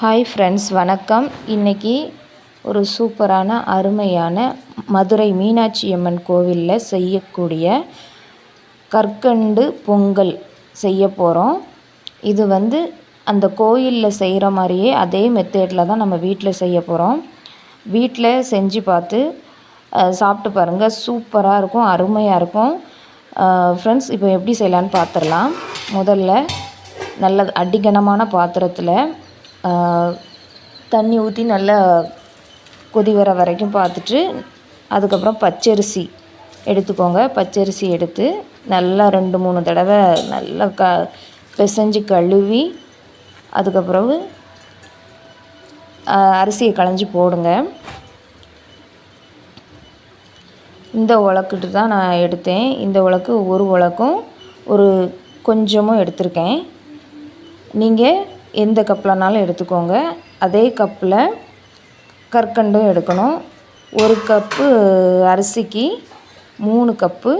Hi friends வணக்கம். இன்றைக்கி ஒரு சூப்பரான அருமையான மதுரை மீனாட்சி அம்மன் கோவிலில் செய்யக்கூடிய கற்கண்டு பொங்கல் செய்ய போகிறோம் இது வந்து அந்த கோயிலில் செய்கிற மாதிரியே அதே மெத்தேடில் தான் நம்ம வீட்டில் செய்ய போகிறோம் வீட்டில் செஞ்சு பார்த்து சாப்பிட்டு பாருங்கள் சூப்பராக இருக்கும் அருமையாக இருக்கும். ஃப்ரெண்ட்ஸ் இப்போ எப்படி செய்யலான்னு பார்த்துடலாம் முதல்ல நல்ல அடிகனமான பாத்திரத்தில் தண்ணி ஊற்றி நல்லா கொதி வர வரைக்கும் பார்த்துட்டு அதுக்கப்புறம் பச்சரிசி எடுத்துக்கோங்க. பச்சரிசி எடுத்து நல்லா ரெண்டு மூணு தடவை நல்லா க பிசைஞ்சு கழுவி அதுக்கப்புறம் அரிசியை களைஞ்சி போடுங்க. இந்த உலக்கிட்டு தான் நான் எடுத்தேன். இந்த உலக்கு ஒரு உலக்கும் ஒரு கொஞ்சமும் எடுத்திருக்கேன். நீங்கள் எந்த கப்லனாலும் எடுத்துக்கோங்க. அதே கப்பில் கற்கண்டும் எடுக்கணும். ஒரு கப்பு அரிசிக்கு மூணு கப்பு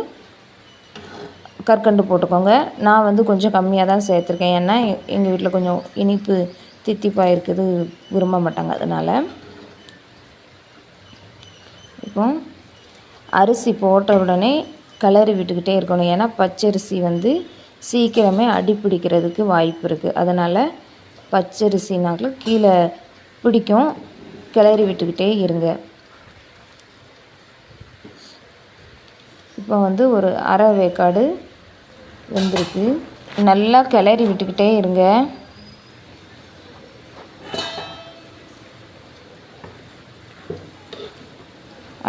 கற்கண்டு போட்டுக்கோங்க. நான் வந்து கொஞ்சம் கம்மியாக தான் சேர்த்துருக்கேன். ஏன்னா எங்கள் வீட்டில் கொஞ்சம் இனிப்பு தித்திப்பாக இருக்குது விரும்ப மாட்டாங்க அதனால். இப்போ அரிசி போட்ட உடனே கிளறி விட்டுக்கிட்டே இருக்கணும். ஏன்னா பச்சரிசி வந்து சீக்கிரமே அடி பிடிக்கிறதுக்கு வாய்ப்பு இருக்குது அதனால் பச்சரிசினாக்கில் கீழே பிடிக்கும். கிளறி விட்டுக்கிட்டே இருங்க. இப்போ வந்து ஒரு அரை வேக்காடு வெந்திருக்கு. நல்லா கிளறி விட்டுக்கிட்டே இருங்க.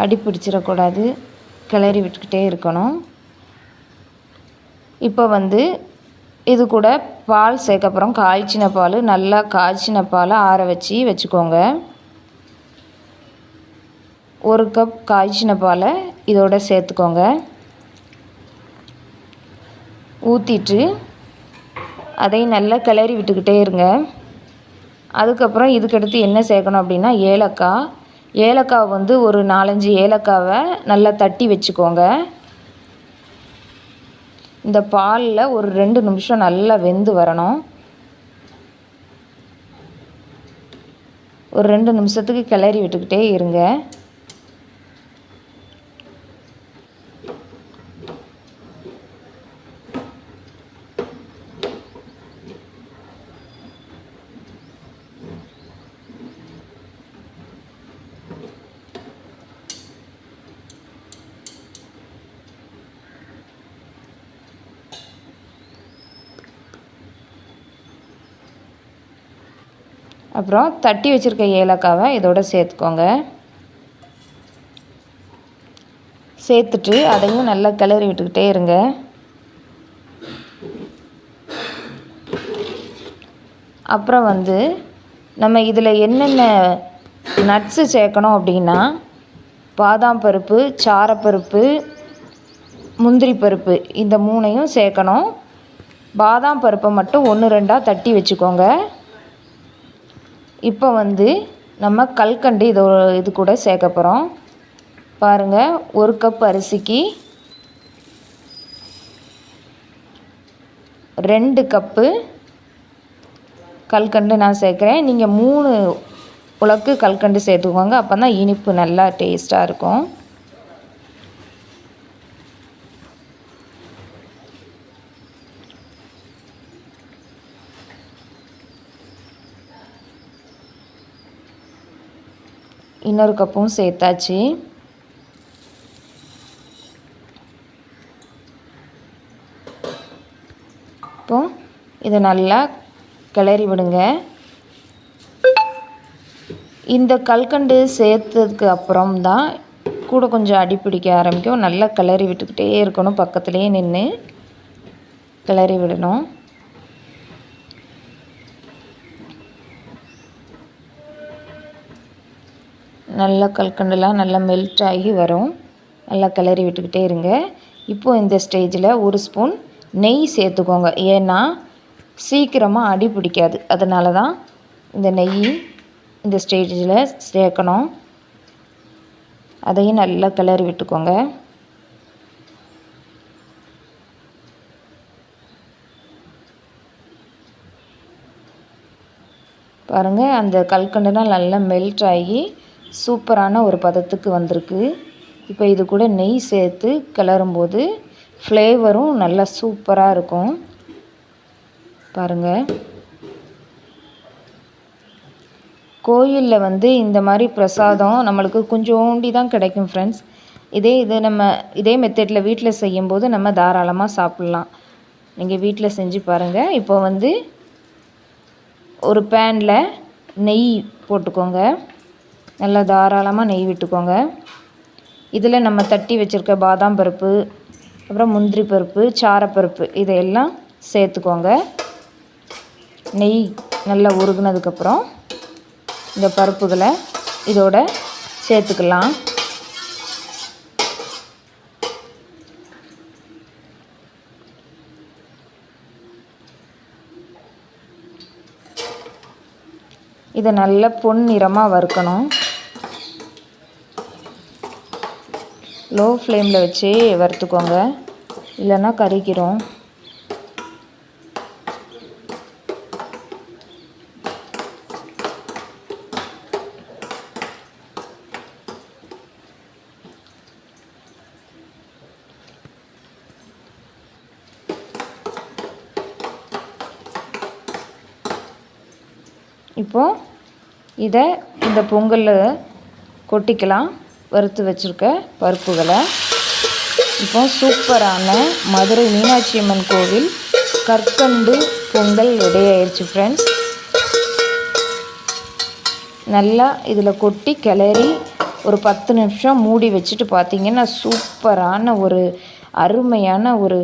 அடி பிடிச்சிடக்கூடாது. கிளறி விட்டுக்கிட்டே இருக்கணும். இப்போ வந்து இது கூட பால் சேர்க்கப்புறம் காய்ச்சின பால் நல்லா காய்ச்சின பாலை ஆற வச்சு வச்சுக்கோங்க. ஒரு கப் காய்ச்சின பாலை இதோட சேர்த்துக்கோங்க. ஊற்றிட்டு அதையும் நல்லா கிளறி விட்டுக்கிட்டே இருங்க. அதுக்கப்புறம் இதுக்கடுத்து என்ன சேர்க்கணும் அப்படின்னா ஏலக்காய். ஏலக்காய் வந்து ஒரு நாலஞ்சு ஏலக்காவை நல்லா தட்டி வச்சுக்கோங்க. இந்த பாலில் ஒரு ரெண்டு நிமிஷம் நல்லா வெந்து வரணும். ஒரு ரெண்டு நிமிஷத்துக்கு கிளறி விட்டுக்கிட்டே இருங்க. அப்புறம் தட்டி வச்சுருக்க ஏலக்காவை இதோட சேர்த்துக்கோங்க. சேர்த்துட்டு அதையும் நல்லா கிளறி விட்டுக்கிட்டே இருங்க. அப்புறம் வந்து நம்ம இதில் என்னென்ன நட்ஸு சேர்க்கணும் அப்படின்னா பாதாம் பருப்பு சாரப்பருப்பு முந்திரி பருப்பு இந்த மூணையும் சேர்க்கணும். பாதாம் பருப்பை மட்டும் ஒன்று ரெண்டாக தட்டி வச்சுக்கோங்க. இப்போ வந்து நம்ம கல்கண்டு இது இது கூட சேர்க்க போகிறோம் பாருங்கள் ஒரு கப் அரிசிக்கு ரெண்டு கப்பு கல்கண்டு நான் சேர்க்குறேன். நீங்கள் மூணு உலக்கு கல்கண்டு சேர்த்துக்கோங்க. அப்போ தான் இனிப்பு நல்லா டேஸ்ட்டாக இருக்கும். இன்னொரு கப்பும் சேர்த்தாச்சு. இப்போ இதை நல்லா கிளறி விடுங்க. இந்த கல்கண்டு சேர்த்ததுக்கு அப்புறம் தான் கூட கொஞ்சம் அடி பிடிக்க ஆரம்பிக்கும். நல்லா கிளறி விட்டுக்கிட்டே இருக்கணும் பக்கத்துலேயே நின்று கிளறி விடணும். நல்லா கல்கண்டெல்லாம் நல்லா மெல்ட் ஆகி வரும். நல்லா கிளறி விட்டுக்கிட்டே இருங்க. இப்போது இந்த ஸ்டேஜில் ஒரு ஸ்பூன் நெய் சேர்த்துக்கோங்க. ஏன்னா சீக்கிரமாக அடி பிடிக்காது. அதனால தான் இந்த நெய் இந்த ஸ்டேஜில் சேர்க்கணும். அதையும் நல்லா கிளறி விட்டுக்கோங்க. பாருங்கள் அந்த கல்கண்டுலாம் நல்லா மெல்ட் ஆகி சூப்பரான ஒரு பதத்துக்கு வந்திருக்கு. இப்போ இது கூட நெய் சேர்த்து கிளறும்போது ஃப்ளேவரும் நல்லா சூப்பராக இருக்கும். பாருங்கள் கோயிலில் வந்து இந்த மாதிரி பிரசாதம் நம்மளுக்கு கொஞ்சோண்டி தான் கிடைக்கும் ஃப்ரெண்ட்ஸ் இதே இது நம்ம இதே மெத்தடில் வீட்டில் செய்யும்போது நம்ம தாராளமாக சாப்பிட்லாம். நீங்கள் வீட்டில் செஞ்சு பாருங்கள் இப்போ வந்து ஒரு பேனில் நெய் போட்டுக்கோங்க. நல்லா தாராளமாக நெய் விட்டுக்கோங்க. இதில் நம்ம தட்டி வச்சுருக்க பாதாம் பருப்பு அப்புறம் முந்திரி பருப்பு சாரப்பருப்பு இதையெல்லாம் சேர்த்துக்கோங்க. நெய் நல்லா உருகுனதுக்கப்புறம் இந்த பருப்புகளை இதோட சேர்த்துக்கலாம். இதை நல்லா பொன் நிறமாக வறுக்கணும். லோ ஃப்ளேமில் வச்சு வறுத்துக்கோங்க. இல்லைன்னா கறிக்கிறோம் இப்போது இதை இந்த பொங்கலில் கொட்டிக்கலாம். வறுத்து வச்சுருக்க பருப்புகளை. இப்போ சூப்பரான மதுரை மீனாட்சி அம்மன் கோவில் கற்கண்டு பொங்கல் ரெடி ஆயிடுச்சு ஃப்ரெண்ட்ஸ் நல்லா இதில் கொட்டி கிளறி ஒரு பத்து நிமிஷம் மூடி வச்சுட்டு பார்த்தீங்கன்னா சூப்பரான ஒரு அருமையான ஒரு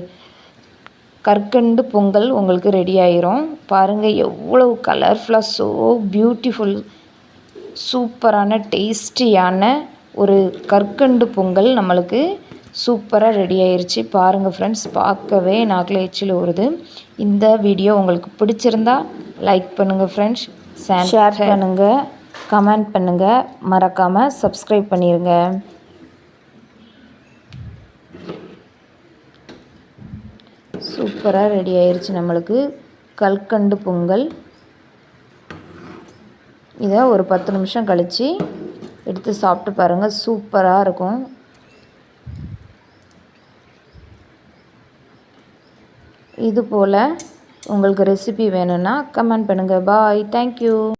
கற்கண்டு பொங்கல் உங்களுக்கு ரெடி ஆயிரும் பாருங்கள் எவ்வளோ கலர்ஃபுல்லாக ஸோ பியூட்டிஃபுல் சூப்பரான டேஸ்டியான ஒரு கற்கண்டு பொங்கல் நம்மளுக்கு சூப்பராக ரெடி ஆயிருச்சு. பாருங்கள் ஃப்ரெண்ட்ஸ் பார்க்கவே நாக்கில் எச்சில் வருது இந்த வீடியோ உங்களுக்கு பிடிச்சிருந்தா லைக் பண்ணுங்கள் ஃப்ரெண்ட்ஸ் ஷேர் பண்ணுங்கள் கமெண்ட் பண்ணுங்கள் மறக்காமல் சப்ஸ்கிரைப் பண்ணிடுங்க சூப்பராக ரெடி ஆயிருச்சு நம்மளுக்கு. கல்கண்டு பொங்கல். இதை ஒரு பத்து நிமிஷம் கழித்து எடுத்து சாப்பிட்டு பாருங்கள் சூப்பராக இருக்கும். இது போல் உங்களுக்கு ரெசிபி வேணும்னா கமெண்ட் பண்ணுங்கள் பாய் தேங்க்யூ